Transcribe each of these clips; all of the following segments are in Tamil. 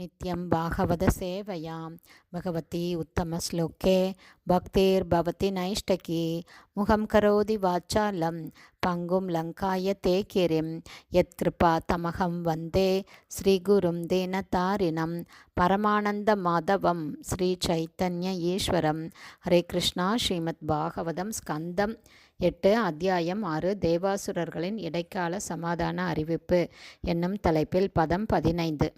நித்யம் பாகவத சேவையாம் பகவதி உத்தமஸ்லோக்கே பக்தேர் பவதி நைஷ்டகி முகம் கரோதி வாச்சாலம் பங்கும் லங்காய தேக்கிரிம் கிரிம் யத்கிருபா தமகம் வந்தே ஸ்ரீகுரும் தேனதாரிணம் பரமானந்த மாதவம் ஸ்ரீ சைத்தன்ய ஈஸ்வரம் ஹரே கிருஷ்ணா ஸ்ரீமத் பாகவதம் ஸ்கந்தம் எட்டு அத்தியாயம் ஆறு தேவாசுரர்களின் இடைக்கால சமாதான அறிவிப்பு. என்னும் தலைப்பில் பதம் பதினைந்து.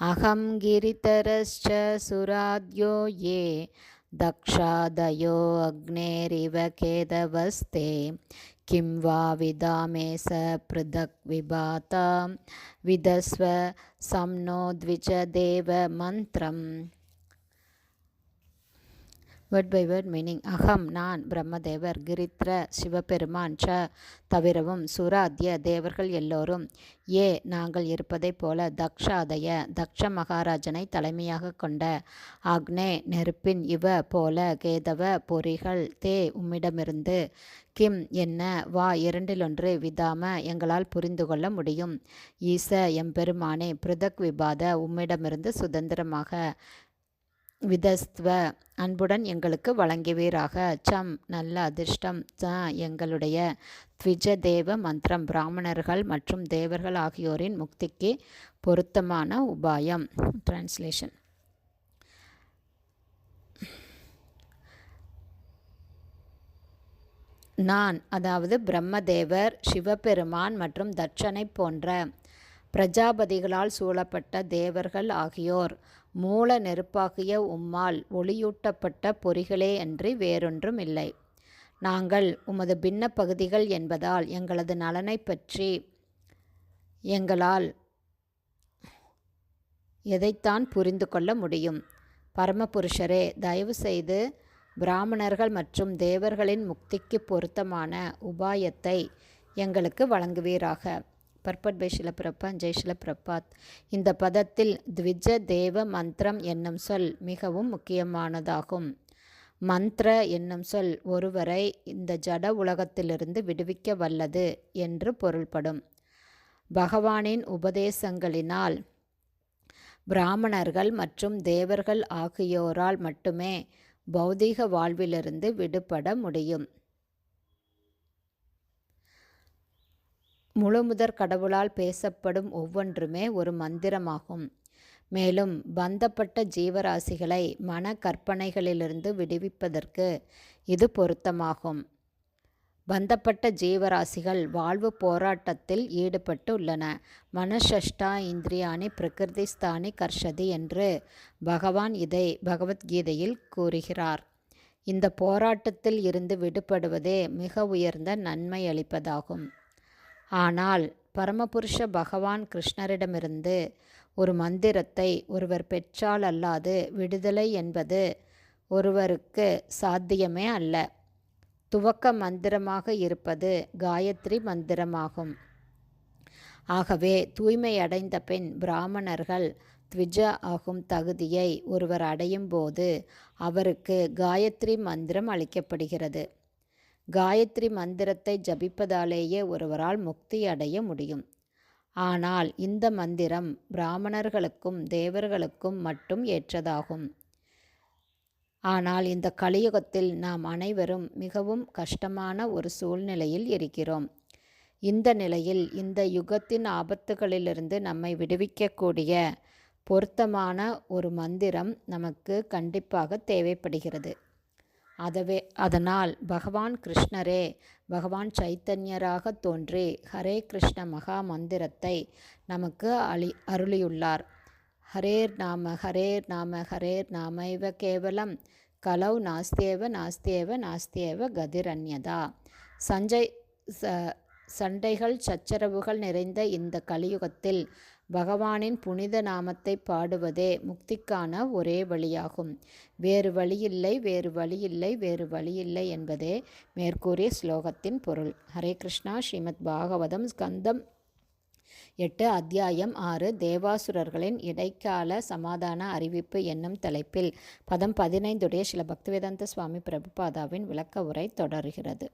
अहं गिरितरश्च सुराद्यो ये दक्षादयो अग्नेरिव केदवस्ते किं वा विदामे स पृथक् विभातां। विधस्व संनो द्विच देवमन्त्रम्। வேர்ட் பை வேர்ட் மீனிங் அகம் நான் பிரம்மதேவர் கிரித்ர சிவபெருமான் ச தவிரவும் சுராத்திய தேவர்கள் எல்லோரும். ஏ நாங்கள் இருப்பதைப் போல தக்ஷாதய தக்ஷ மகாராஜனை தலைமையாக கொண்ட ஆக்னே நெருப்பின் இவ போல கேதவ பொறிகள் தே உம்மிடமிருந்து. கிம் என்ன வா இரண்டிலொன்று விதாம எங்களால் புரிந்து கொள்ள முடியும். ஈச எம்பெருமானே பிருதக் விபாத உம்மிடமிருந்து சுதந்திரமாக விதஸ்துவ அன்புடன் எங்களுக்கு வழங்குவீராக. சம் நல்ல அதிர்ஷ்டம் ச எங்களுடைய த்விஜ தேவ மந்திரம். பிராமணர்கள் மற்றும் தேவர்கள் ஆகியோரின் முக்திக்கு பொருத்தமான உபாயம். டிரான்ஸ்லேஷன் நான் அதாவது பிரம்மதேவர் சிவபெருமான் மற்றும் தட்சனை போன்ற பிரஜாபதிகளால் சூழப்பட்ட தேவர்கள் ஆகியோர் மூல நெருப்பாகிய உம்மால் ஒளியூட்டப்பட்ட பொறிகளே அன்றி வேறொன்றும் இல்லை நாங்கள் உமது பின்ன பகுதிகள் என்பதால் எங்களது நலனை பற்றி எங்களால் எதைத்தான் புரிந்து கொள்ள முடியும்? பரமபுருஷரே தயவு செய்து பிராமணர்கள் மற்றும் தேவர்களின் முக்திக்கு பொருத்தமான உபாயத்தை எங்களுக்கு வழங்குவீராக. பர்பட் பை ஷிலப்பிரப்பா ஜெய் இந்த பதத்தில் த்விஜ தேவ மந்திரம் என்னும் சொல் மிகவும் முக்கியமானதாகும். மந்த்ர என்னும் சொல் ஒருவரை இந்த ஜட உலகத்திலிருந்து விடுவிக்க வல்லது என்று பொருள்படும். பகவானின் உபதேசங்களினால் பிராமணர்கள் மற்றும் தேவர்கள் ஆகியோரால் மட்டுமே பௌதீக வாழ்விலிருந்து விடுபட முடியும். முழுமுதற் கடவுளால் பேசப்படும் ஒவ்வொன்றுமே ஒரு மந்திரமாகும். மேலும் பந்தப்பட்ட ஜீவராசிகளை மன கற்பனைகளிலிருந்து விடுவிப்பதற்கு இது பொருத்தமாகும். பந்தப்பட்ட ஜீவராசிகள் வாழ்வு போராட்டத்தில் ஈடுபட்டு உள்ளன மனஷஷ்டா பிரகிருதி பிரகிருதிஸ்தானி கர்ஷதி என்று பகவான் இதை பகவத்கீதையில் கூறுகிறார். இந்த போராட்டத்தில் இருந்து விடுபடுவதே மிக உயர்ந்த நன்மை அளிப்பதாகும். ஆனால் பரமபுருஷ பகவான் கிருஷ்ணரிடமிருந்து ஒரு மந்திரத்தை ஒருவர் பெற்றால் அல்லாது விடுதலை என்பது ஒருவருக்கு சாத்தியமே அல்ல. துவக்க மந்திரமாக இருப்பது காயத்ரி மந்திரமாகும். ஆகவே தூய்மை அடைந்த பின் பிராமணர்கள் த்விஜ ஆகும் தகுதியை ஒருவர் அடையும் போது அவருக்கு காயத்ரி மந்திரம் அளிக்கப்படுகிறது. காயத்ரி மந்திரத்தை ஜபிப்பதாலேயே ஒருவரால் முக்தி அடைய முடியும். ஆனால் இந்த மந்திரம் பிராமணர்களுக்கும் தேவர்களுக்கும் மட்டும் ஏற்றதாகும். ஆனால் இந்த கலியுகத்தில் நாம் அனைவரும் மிகவும் கஷ்டமான ஒரு சூழ்நிலையில் இருக்கிறோம். இந்த நிலையில் இந்த யுகத்தின் ஆபத்துகளிலிருந்து நம்மை விடுவிக்கக்கூடிய பொருத்தமான ஒரு மந்திரம் நமக்கு கண்டிப்பாக தேவைப்படுகிறது. அதவே அதனால் பகவான் கிருஷ்ணரே பகவான் சைத்தன்யராக தோன்றி ஹரே கிருஷ்ண மகா மந்திரத்தை நமக்கு அளி அருளியுள்ளார். ஹரேர் நாம ஹரேர் நாம ஹரேர் நாமைவ கேவலம். கலௌ நாஸ்தேவ நாஸ்தேவ நாஸ்தேவ கதிரன்யதா சஞ்சய் ச சண்டைகள் சச்சரவுகள் நிறைந்த இந்த கலியுகத்தில் பகவானின் புனித நாமத்தை பாடுவதே முக்திக்கான ஒரே வழியாகும். வேறு வழியில்லை வேறு வழியில்லை வேறு வழியில்லை என்பதே மேற்கூறிய ஸ்லோகத்தின் பொருள். ஹரே கிருஷ்ணா. ஸ்ரீமத் பாகவதம் ஸ்கந்தம் எட்டு அத்தியாயம் ஆறு தேவாசுரர்களின் இடைக்கால சமாதான அறிவிப்பு என்னும் தலைப்பில் பதம் பதினைந்துடைய சில பக்திவேதாந்த சுவாமி பிரபுபாதாவின் விளக்க உரை தொடர்கிறது.